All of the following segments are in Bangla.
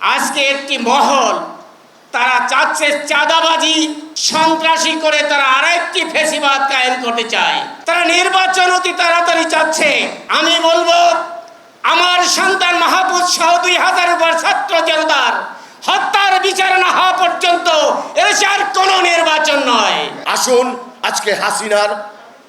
আজকে একটি মহল, তারা চাচ্ছে চাঁদাবাজি, সন্ত্রাসী করে তারা আরেকটি ফেসিবাদ কায়েম করতে চায়। তারা নির্বাচন অতি তাড়াতাড়ি চাচ্ছে। আমি বলব, আমার সন্তান মাহবুব সহ দুই হাজার উপর ছাত্র জনতার হত্যার বিচার না হওয়া পর্যন্ত এদেশে আর কোনো নির্বাচন নয়। আসুন, আজকে হাসিনার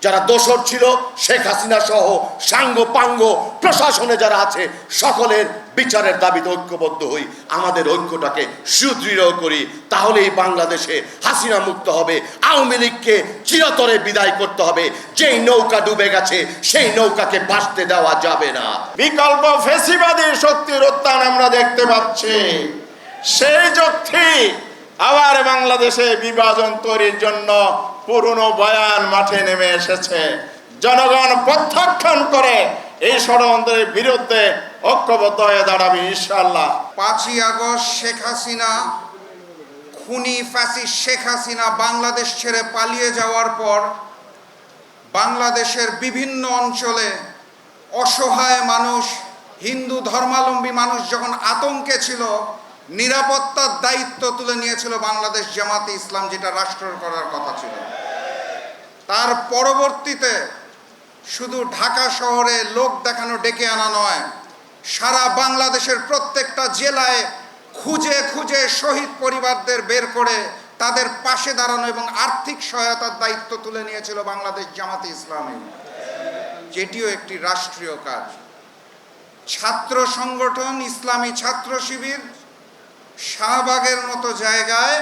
যারা দোষর ছিল, শেখ হাসিনা সহ সাঙ্গ পাঙ্গ প্রশাসনে যারা আছে, সকলের বিচারের দাবিতে ঐক্যবদ্ধ হই। আমাদের ঐক্যটাকে সুদৃঢ় করি। তাহলেই বাংলাদেশে হাসিনা মুক্ত হবে। আওয়ামী লীগকে চিরতরে বিদায় করতে হবে। যেই নৌকা ডুবে গেছে, সেই নৌকাকে বাঁচতে দেওয়া যাবে না। বিকল্প ফেসিবাদী শক্তির উত্থান আমরা দেখতে পাচ্ছি। সেই শক্তি আবার বাংলাদেশে বিভাজন তৈরির জন্য পুরনো বয়ান মাঠে নেমে এসেছে। জনগণ প্রত্যাখ্যান করে এই ষড়যন্ত্রের বিরুদ্ধে ঐক্যবদ্ধ হয়ে দাঁড়াবে ইনশাল্লাহ পাঁচই আগস্ট শেখ হাসিনা, খুনি ফ্যাসিস শেখ হাসিনা বাংলাদেশ ছেড়ে পালিয়ে যাওয়ার পর বাংলাদেশের বিভিন্ন অঞ্চলে অসহায় মানুষ, হিন্দু ধর্মালম্বী মানুষ যখন আতঙ্কে ছিল, নিরাপত্তার দায়িত্ব তুলে নিয়েছিল বাংলাদেশ জামাতে ইসলাম, যেটা রাষ্ট্র করার কথা ছিল। তার পরবর্তীতে শুধু ঢাকা শহরে লোক দেখানো ডেকে আনা নয়, সারা বাংলাদেশের প্রত্যেকটা জেলায় খুঁজে খুঁজে শহীদ পরিবারদের বের করে তাদের পাশে দাঁড়ানো এবং আর্থিক সহায়তার দায়িত্ব তুলে নিয়েছিল বাংলাদেশ জামাতে ইসলামী। যেটিও একটি রাষ্ট্রীয় কাজ। ছাত্র সংগঠন, ইসলামী ছাত্র শিবির, শাহবাগের মতো জায়গায়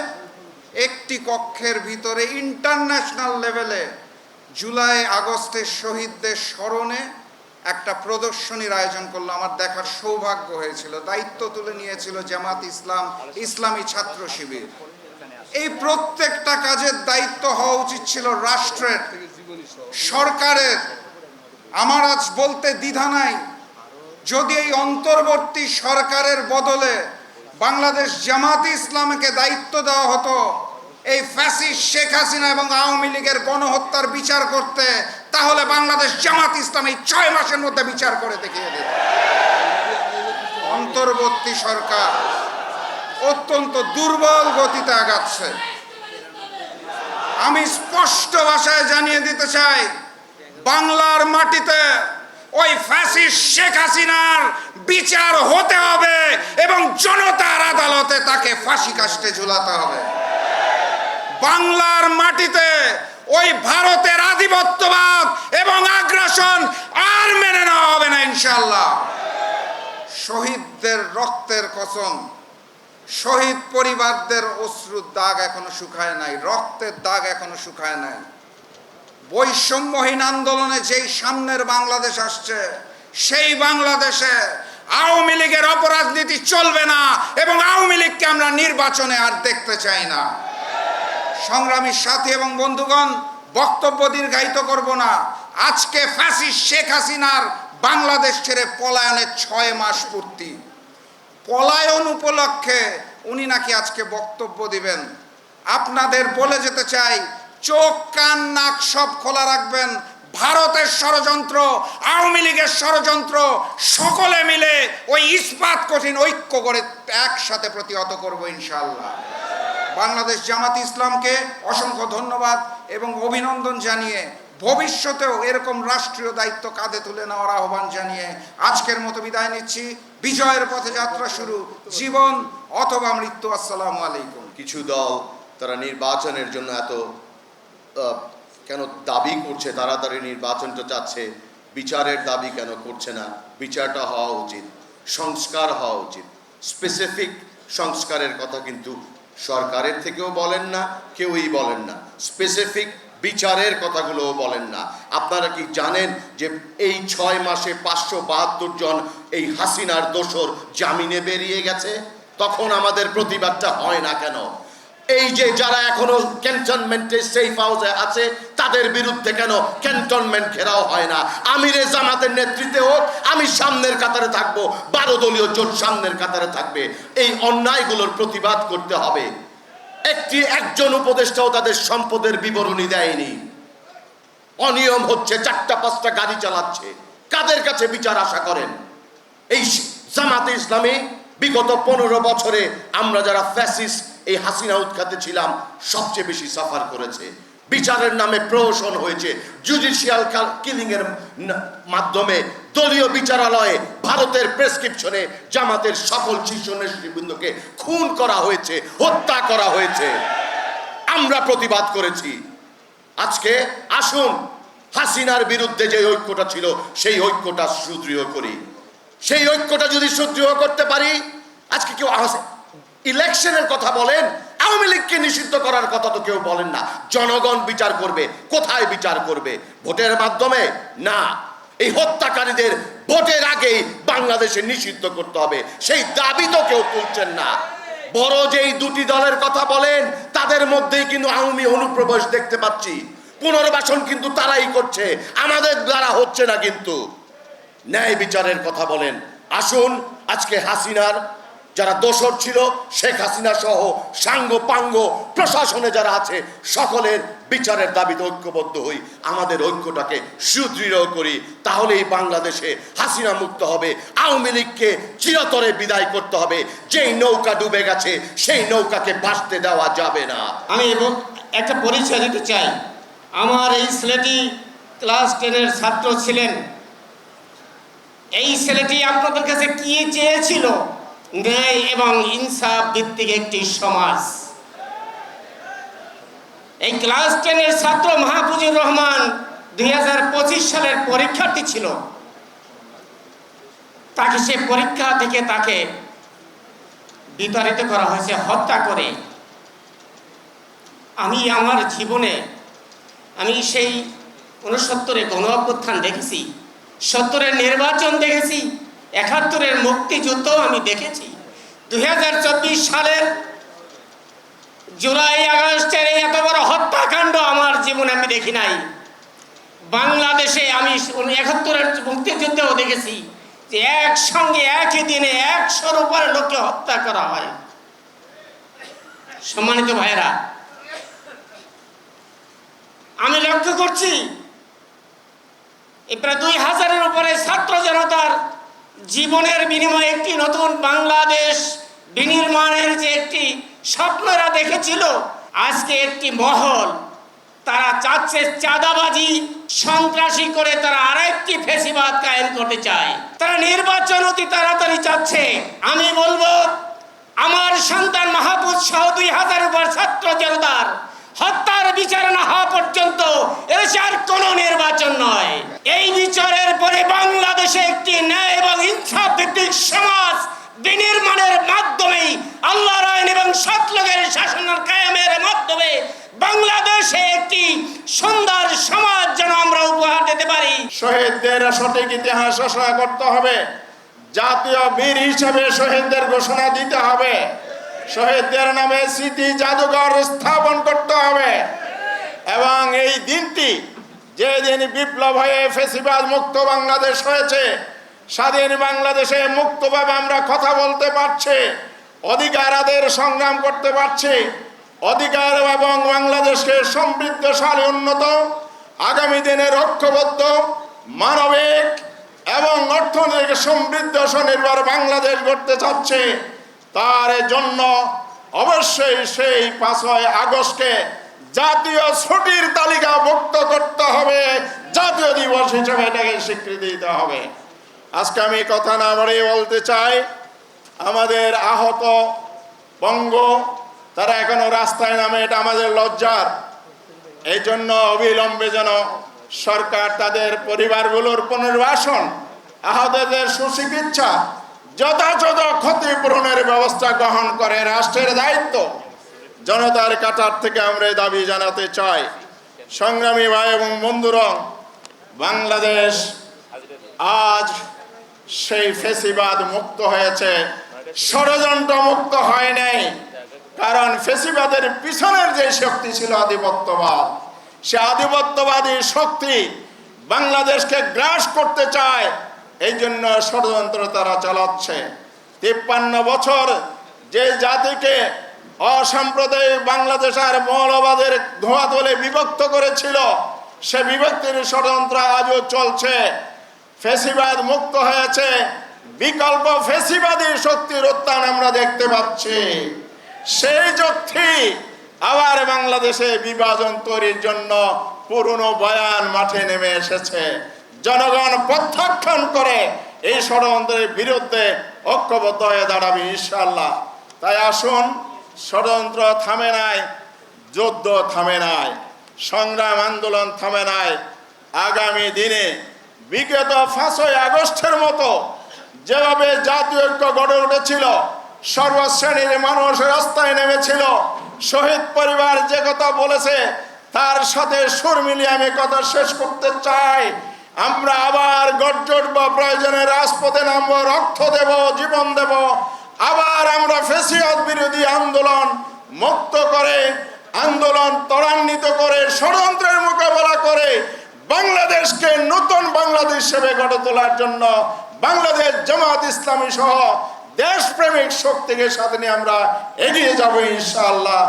একটি কক্ষের ভিতরে ইন্টারন্যাশনাল লেভেলে জুলাই আগস্টের শহীদদের স্মরণে একটা প্রদর্শনীর আয়োজন করল। আমার দেখার সৌভাগ্য হয়েছিল। দায়িত্ব তুলে নিয়েছিল জামাত ইসলাম, ইসলামী ছাত্র শিবির। এই প্রত্যেকটা কাজের দায়িত্ব হওয়া উচিত ছিল রাষ্ট্রের, সরকারের। আমার আজ বলতে দ্বিধা নাই। যদি এই অন্তর্বর্তী সরকারের বদলে বাংলাদেশ জামাতে ইসলামকে দায়িত্ব দেওয়া হতো। এই ফ্যাসিস্ট শেখ হাসিনা এবং আওয়ামী লীগের গণহত্যার বিচার করতে, তাহলে বাংলাদেশ জামাত ইসলাম এই ছয় মাসের মধ্যে বিচার করে দেখিয়ে দিত। অন্তর্বর্তী সরকার অত্যন্ত দুর্বল গতিতে আগাচ্ছে। আমি স্পষ্ট ভাষায় জানিয়ে দিতে চাই, বাংলার মাটিতে ওই ফ্যাসিস্ট শেখ হাসিনার বিচার হতে হবে এবং জনতার আদালতে তাকে ফাঁসি কাস্টে ঝুলাতে হবে। বাংলার মাটিতে ওই ভারতের আধিপত্যবাদ এবং আগ্রাসন আর মেনে নেওয়া হবে না ইনশাল্লাহ শহীদদের রক্তের কসম, শহীদ পরিবারদের অশ্রুর দাগ এখনও শুকায় নাই, রক্তের দাগ এখনও শুকায় নাই। বৈষম্যহীন আন্দোলনে যেই সামনের বাংলাদেশ আসছে, সেই বাংলাদেশে আওয়ামী লীগের অপরাজনীতি চলবে না এবং আওয়ামী লীগকে আমরা নির্বাচনে আর দেখতে চাই না। সংগ্রামী সাথী এবং বন্ধুগণ, বক্তব্য দীর্ঘায়িত করব না। আজকে ফ্যাসিস্ট শেখ হাসিনার বাংলাদেশ ছেড়ে পলায়নের ছয় মাস পূর্তি। পলায়ন উপলক্ষে উনি নাকি আজকে বক্তব্য দিবেন। আপনাদের বলে যেতে চাই চোখ, কান, নাক সব খোলা রাখবেন। ভারতের ষড়যন্ত্র, আওয়ামী লীগের ষড়যন্ত্র, সকলে মিলে ওই ইস্পাত কঠিন ঐক্য করে একসাথে প্রতিহত করব ইনশাল্লাহ বাংলাদেশ জামাত ইসলামকে অসংখ্য ধন্যবাদ এবং অভিনন্দন জানিয়ে ভবিষ্যতেও এরকম রাষ্ট্রীয় দায়িত্ব কাঁধে তুলে নেওয়ার আহ্বান জানিয়ে আজকের মতো বিদায় নিচ্ছি। বিজয়ের পথে যাত্রা শুরু, জীবন অথবা মৃত্যু, আসসালামু আলাইকুম। কিছু দল তারা নির্বাচনের জন্য এত কেন দাবি করছে, তাড়াতাড়ি নির্বাচনটা চাচ্ছে, বিচারের দাবি কেন করছে না? বিচারটা হওয়া উচিত, সংস্কার হওয়া উচিত। স্পেসিফিক সংস্কারের কথা কিন্তু সরকারের থেকেও বলেন না, কেউই বলেন না। স্পেসিফিক বিচারের কথাগুলোও বলেন না। আপনারা কি জানেন যে এই ছয় মাসে পাঁচশো বাহাত্তর জন এই হাসিনার দোসর জামিনে বেরিয়ে গেছে? তখন আমাদের প্রতিবাদটা হয় না কেন? এই যে যারা এখনও ক্যান্টনমেন্টে সেফ হাউসে আছে, তাদের বিরুদ্ধে কেন ক্যান্টনমেন্ট ঘেরাও হয় না? আমিরে জামাতের নেতৃত্বে হোক, আমি সামনের কাতারে থাকব, বারো দলীয় জোট সামনের কাতারে থাকবে। এই অন্যায়গুলোর প্রতিবাদ করতে হবে। একটি, একজন উপদেষ্টাও তাদের সম্পদের বিবরণী দেয়নি। অনিয়ম হচ্ছে, চারটা, পাঁচটা গাড়ি চালাচ্ছে। কাদের কাছে বিচার আশা করেন? এই জামাতে ইসলামী বিগত পনেরো বছরে আমরা যারা ফ্যাসিস্ট এই হাসিনা উৎখাতে ছিলাম, সবচেয়ে বেশি সাফার করেছে। বিচারের নামে প্রহসন হয়েছে। জুডিশিয়াল কিলিং এর মাধ্যমে দলীয় বিচারালয়ে ভারতের প্রেসক্রিপশনে জামাতের সকল শীর্ষ নেতৃবৃন্দকে খুন করা হয়েছে, হত্যা করা হয়েছে। আমরা প্রতিবাদ করেছি। আজকে আসুন, হাসিনার বিরুদ্ধে যে ঐক্যটা ছিল, সেই ঐক্যটা সুদৃঢ় করি। সেই ঐক্যটা যদি সুদৃঢ় করতে পারি, আজকে কেউ ইলেকশনের কথা বলেন, আওয়ামী লীগকে নিষিদ্ধ করার কথা তো কেউ বলেন না। জনগণ বিচার করবে, কোথায় বিচার করবে? ভোটের মাধ্যমে? না। এই হত্যাকারীদের ভোটের আগেই বাংলাদেশে নিষিদ্ধ করতে হবে। সেই দাবি তো কেউ তুলছেন না। বড় যেই দুটি দলের কথা বলেন, তাদের মধ্যেই কিন্তু আওয়ামী অনুপ্রবেশ দেখতে পাচ্ছি। পুনর্বাসন কিন্তু তারাই করছে। আমাদের দ্বারা হচ্ছে না কিন্তু। ন্যায় বিচারের কথা বলেন। আসুন, আজকে হাসিনার যারা দোষর ছিল, শেখ হাসিনা সহ সাঙ্গ পাঙ্গ প্রশাসনে যারা আছে, সকলের বিচারের দাবিতে ঐক্যবদ্ধ হই। আমাদের ঐক্যটাকে সুদৃঢ় করি। তাহলেই বাংলাদেশে হাসিনা মুক্ত হবে। আওয়ামী লীগকে চিরতরে বিদায় করতে হবে। যেই নৌকা ডুবে গেছে, সেই নৌকাকে ভাসতে দেওয়া যাবে না। আমি এবং একটা পরিচয় দিতে চাই। আমার এই ছেলেটি ক্লাস টেনের ছাত্র ছিলেন। এই ছেলেটি আপনাদের কাছে কি চেয়েছিল? ন্যায় এবং ইনসাফ ভিত্তিক একটি সমাজ। এই ক্লাস টেনের ছাত্র মাহফুজুর রহমান দুই হাজার পঁচিশ সালের পরীক্ষার্থী ছিল। তাকে সে পরীক্ষা থেকে তাকে বিতাড়িত করা হয়েছে, হত্যা করে। আমি আমার জীবনে, আমি সেই উনসত্তরে গণ অভ্যুত্থান দেখেছি, সত্তরের নির্বাচন দেখেছি একাত্তরের মুক্তিযুদ্ধ আমি দেখেছি। দুই হাজার চব্বিশ সালের জুলাই আগস্টের এত বড় হত্যাকাণ্ড আমার জীবনে আমি দেখি নাই। বাংলাদেশে আমি একাত্তরের মুক্তিযুদ্ধেও দেখেছি যে একসঙ্গে একই দিনে একশোর উপরে লোককে হত্যা করা হয়। সম্মানিত ভাইরা আমি লক্ষ্য করছি, এই প্রায় দুই হাজারের উপরে ছাত্র জনতার জীবনের বিনিময়ে একটি নতুন বাংলাদেশ বিনির্মাণের যে একটি স্বপ্নরা দেখেছিল, আজকে একটি মহল। তারা চাচ্ছে চাঁদাবাজি, সন্ত্রাসী করে তারা আরেকটি ফেসিবাদ কায়েম করতে চায়। তারা নির্বাচন অতি তাড়াতাড়ি চাচ্ছে। আমি বলব, আমার সন্তান মাহবুব সহ দুই হাজার উপর ছাত্র জনতার হত্যার বিচার না হওয়া পর্যন্ত এদেশে আর কোনো নির্বাচন নয়। এই বিচারের পরে বাংলাদেশে একটি ন্যায় এবং ইনসাফ ভিত্তিক সমাজ বিনির্মাণের মাধ্যমেই আল্লাহর আইন এবং সৎলোকের শাসনের কায়েমের মাধ্যমে বাংলাদেশে একটি সুন্দর সমাজ যেন আমরা উপহার দিতে পারি। শহীদদের সঠিক ইতিহাস ঘোষণা করতে হবে। জাতীয় বীর হিসেবে শহীদদের ঘোষণা দিতে হবে। শহীদদের নামে স্মৃতি জাদুঘর স্থাপন করতে হবে। এবং এই দিনটি যে যেদিন বিপ্লব হয়ে ফেসিবাদ মুক্ত বাংলাদেশ হয়েছে, স্বাধীন বাংলাদেশে মুক্তভাবে আমরা কথা বলতে পারছি অধিকার আদের সংগ্রাম করতে পারছি, অধিকার এবং বাংলাদেশকে সমৃদ্ধশালী, উন্নত, আগামী দিনের ঐক্যবদ্ধ মানবিক এবং অর্থনৈতিক সমৃদ্ধ স্বনির্ভর বাংলাদেশ গড়তে চাচ্ছে। তার জন্য অবশ্যই সেই পাঁচই আগস্টকে জাতীয় ছুটির তালিকা মুক্ত করতে হবে, জাতীয় দিবস হিসেবে এটাকে স্বীকৃতি দিতে হবে। আজকে আমি কথা না বাড়িয়ে বলতে চাই, আমাদের আহত বঙ্গ, তারা এখনও রাস্তায় নামে, এটা আমাদের লজ্জার। এই জন্য অবিলম্বে যেন সরকার তাদের পরিবারগুলোর পুনর্বাসন, আহতদের সুচিকিৎসা যথাযথ ক্ষতিপূরণের ব্যবস্থা গ্রহণ করে রাষ্ট্রের দায়িত্ব। জনতার কাটার থেকে আমরা দাবি জানাতে চাই। সংগ্রামী ভাই এবং বন্ধুরা, বাংলাদেশ আজ সেই ফেসিবাদ মুক্ত হয়েছে। ষড়যন্ত্র মুক্ত হয় নাই, কারণ ফেসিবাদের পিছনের যে শক্তি ছিল আধিপত্যবাদ, সে আধিপত্যবাদী শক্তি বাংলাদেশকে গ্রাস করতে চায়। এই জন্য ষড়যন্ত্র তারা চালাচ্ছে। তিপ্পান্ন বছর যে জাতিকে অসাম্প্রদায়িক বাংলাদেশ আর মৌলবাদের ধোঁয়া তোলে বিভক্ত করেছিল, সে বিভক্তির ষড়যন্ত্র আজও চলছে। ফেসিবাদ মুক্ত হয়েছে। বিকল্প ফেসিবাদী শক্তির উত্থান আমরা দেখতে পাচ্ছি। সেই শক্তি আবার বাংলাদেশে বিভাজন তৈরির জন্য পুরনো বয়ান মাঠে নেমে এসেছে। জনগণ প্রত্যাখ্যান করে এই ষড়যন্ত্রের বিরুদ্ধে ঐক্যবদ্ধ হয়ে দাঁড়াবে ইনশাল্লাহ তাই আসুন, ষড়যন্ত্র থামে নাই, যুদ্ধ থামে নাই, সংগ্রাম আন্দোলন থামে নাই। আগামী দিনে, বিগত পাঁচই আগস্টের মতো যেভাবে জাতীয় ঐক্য গড়ে উঠেছিল, সর্বশ্রেণীর মানুষ রাস্তায় নেমেছিল, শহীদ পরিবার যে কথা বলেছে, তার সাথে সুর মিলিয়ে আমি কথা শেষ করতে চাই। আমরা আবার গর্জট বা প্রয়োজনে রাজপথে নামবো, রক্ত দেব, জীবন দেব। আবার আমরা ফেসিয়াদ বিরোধী আন্দোলন মুক্ত করে, আন্দোলন ত্বরান্বিত করে, ষড়যন্ত্রের মোকাবেলা করে বাংলাদেশকে নতুন বাংলাদেশ হিসেবে গড়ে তোলার জন্য বাংলাদেশ জামাত ইসলামী সহ দেশপ্রেমিক শক্তিকে সাথে নিয়ে আমরা এগিয়ে যাব ইনশাআল্লাহ।